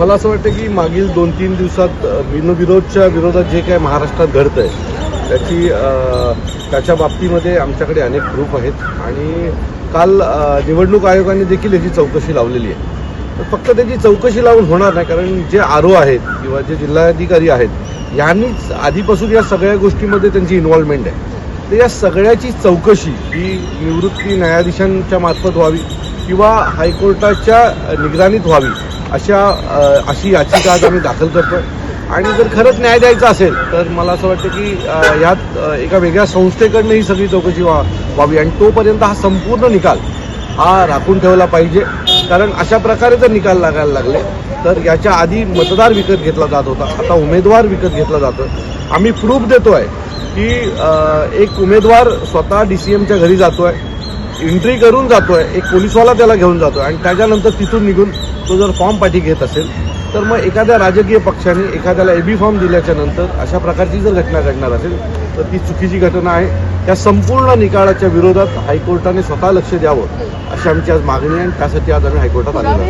मला असं वाटतं की मागील दोन तीन दिवसात बिनविरोधच्या विरोधात जे काय महाराष्ट्रात घडतं आहे त्याची त्याच्या बाबतीमध्ये आमच्याकडे अनेक प्रूफ आहेत. आणि काल निवडणूक आयोगाने देखील याची चौकशी लावलेली आहे. तर फक्त त्याची चौकशी लावून होणार नाही कारण जे आरो आहेत किंवा जे जिल्हाधिकारी आहेत यांनीच आधीपासून या सगळ्या गोष्टीमध्ये त्यांची इन्व्हॉल्वमेंट आहे. तर या सगळ्याची चौकशी ही निवृत्ती न्यायाधीशांच्या मार्फत व्हावी किंवा हायकोर्टाच्या निगराणीत व्हावी अशा अशी याचिका आज आम्ही दाखल करतो आणि जर खरंच न्याय द्यायचा असेल तर मला असं वाटतं की यात एका वेगळ्या संस्थेकडनं ही सगळी चौकशी व्हा व्हावी. आणि तोपर्यंत हा संपूर्ण निकाल हा राखून ठेवला पाहिजे. कारण अशा प्रकारे जर निकाल लागायला लागले तर याच्या आधी मतदार विकत घेतला जात होता. आता उमेदवार विकत घेतला जातो आम्ही प्रूफ देतो आहे की एक उमेदवार स्वतः डी सी एमच्या घरी जातो आहे एंट्री करून जातोय एक पोलिसवाला त्याला घेऊन जातोय आणि त्याच्यानंतर तिथून निघून तो जर फॉर्म पाठी घेत असेल तर मग एखाद्या राजकीय पक्षाने एखाद्याला एबी फॉर्म दिल्याच्या नंतर अशा प्रकारची जर घटना घडणार असेल तर ती चुकीची घटना आहे. त्या संपूर्ण निकालाच्या विरोधात हायकोर्टाने स्वतः लक्ष द्यावं अशी आमची आज मागणी आहे आणि त्यासाठी आज आम्ही हायकोर्टात आलेलो आहे